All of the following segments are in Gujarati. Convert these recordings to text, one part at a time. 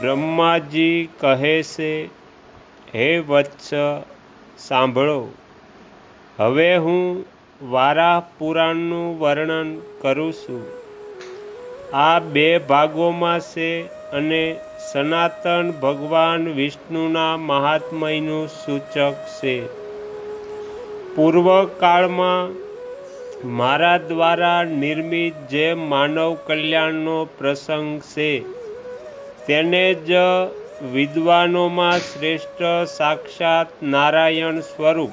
બ્રહ્માજી કહે છે, હે વત્સ, સાંભળો. હવે હું વારાહ પુરાણનું વર્ણન કરું છું. આ બે ભાગોમાં છે અને સનાતન ભગવાન વિષ્ણુના મહાત્મયનું સૂચક છે. પૂર્વકાળમાં મારા દ્વારા નિર્મિત જે માનવ કલ્યાણનો પ્રસંગ છે તેને જ વિદ્વાનોમાં શ્રેષ્ઠ સાક્ષાત નારાયણ સ્વરૂપ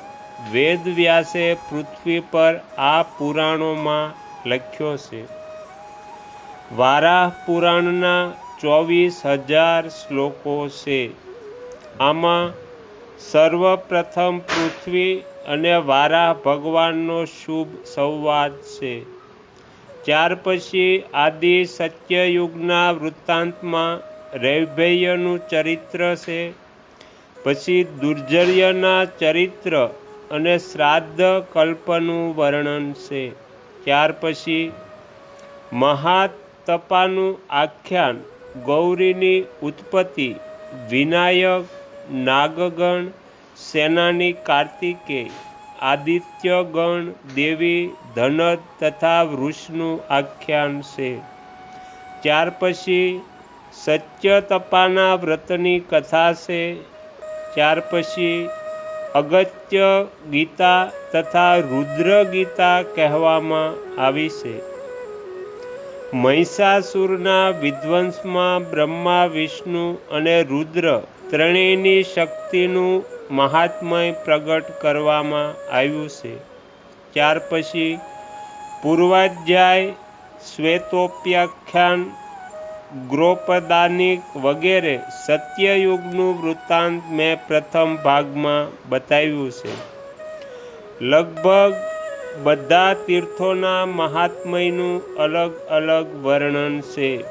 વેદવ્યાસે પૃથ્વી પર આ પુરાણોમાં લખ્યો છે. વારાહ પુરાણના ચોવીસ હજાર શ્લોકો છે. આમાં સર્વપ્રથમ પૃથ્વી અને વારાહ ભગવાનનો શુભ સંવાદ છે. ત્યાર પછી આદિ સત્યયુગના વૃત્તાંતમાં રૈભૈયનું ચરિત્ર છે. પછી દુર્જર્યના ચરિત્ર અને શ્રાદ્ધ કલ્પનું વર્ણન છે. ત્યાર પછી મહાતપાનું આખ્યાન, ગૌરીની ઉત્પત્તિ, વિનાયક, નાગગણ, સેનાની કાર્તિકે, આદિત્યગણ, દેવી ધનદ તથા વૃષનું આખ્યાન છે. ત્યાર પછી સત્યતપાના વ્રતની કથા છે. ત્યાર પછી અગત્ય ગીતા તથા રુદ્ર ગીતા કહેવામાં આવી છે. મહિષાસુરના વિધ્વંસમાં બ્રહ્મા, વિષ્ણુ અને રુદ્ર ત્રણેયની શક્તિનું મહાત્મય પ્રગટ કરવામાં આવ્યું છે. ત્યાર પછી પૂર્વાધ્યાય શ્વેતોપ્યાખ્યાન ગ્રોપદાનિક વગેરે સત્યયુગનું વૃત્તાંત મેં પ્રથમ ભાગમાં બતાવ્યું છે. લગભગ બધા તીર્થોના મહાત્મયનું અલગ અલગ વર્ણન છે.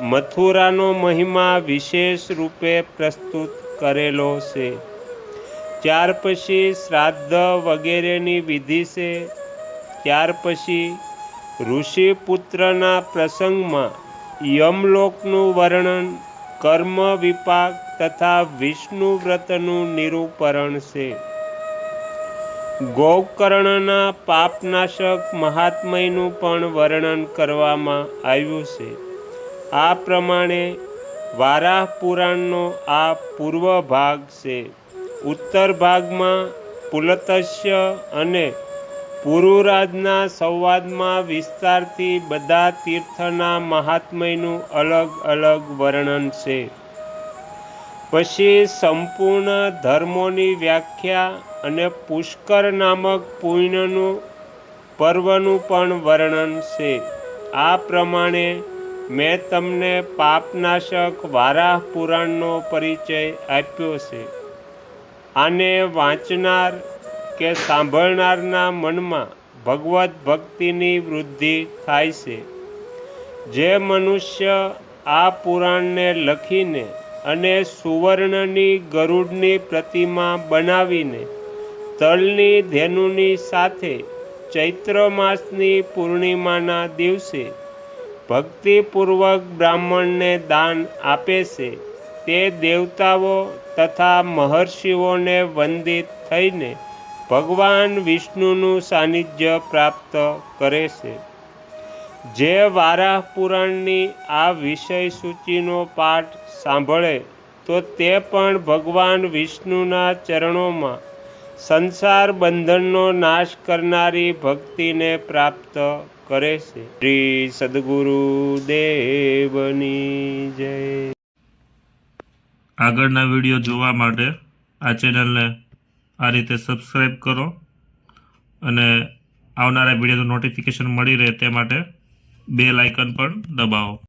મથુરાનો મહિમા વિશેષ રૂપે પ્રસ્તુત કરેલો છે. ત્યાર પછી શ્રાદ્ધ વગેરેની વિધિ છે. ત્યાર પછી ઋષિપુત્રના પ્રસંગમાં યમલોકનું વર્ણન કર્મ વિપાક તથા વિષ્ણુ વ્રતનું નિરૂપરણ છે. ગૌકર્ણના પાપનાશક મહાત્મયનું પણ વર્ણન કરવામાં આવ્યું છે. આ પ્રમાણે વારાહ પુરાણનો આ પૂર્વ ભાગ છે. ઉત્તર ભાગમાં પુલતસ્ય અને પુરુરાજના સંવાદમાં વિસ્તારથી બધા તીર્થના મહાત્મયનું અલગ અલગ વર્ણન છે. પછી સંપૂર્ણ ધર્મોની વ્યાખ્યા અને પુષ્કર નામક પુણ્યનું પર્વનું પણ વર્ણન છે. આ પ્રમાણે મેં તમને પાપનાશક વારાહ પુરાણનો પરિચય આપ્યો છે. આને વાંચનાર કે સાંભળનારના મનમાં ભગવત ભક્તિની વૃદ્ધિ થાય છે. જે મનુષ્ય આ પુરાણને લખીને અને સુવર્ણની ગરુડની પ્રતિમા બનાવીને તલની ધેનુની સાથે ચૈત્ર માસની પૂર્ણિમાના દિવસે ભક્તિપૂર્વક બ્રાહ્મણને દાન આપે છે, તે દેવતાઓ તથા મહર્ષિઓને વંદિત થઈને ભગવાન વિષ્ણુનું સાનિધ્ય પ્રાપ્ત કરે છે. જે વારાહ પુરાણની આ વિષય સૂચિનો પાઠ સાંભળે, તો તે પણ ભગવાન વિષ્ણુના ચરણોમાં સંસાર બંધનનો નાશ કરનારી ભક્તિને પ્રાપ્ત કરે છે. શ્રી સદગુરુ દેવની જય. આગળના વીડિયો જોવા માટે આ ચેનલને આ રીતે સબસ્ક્રાઈબ કરો અને આવનારા વિડીયોનું નોટિફિકેશન મળી રહે તે માટે બે લાઇકન પણ દબાવો.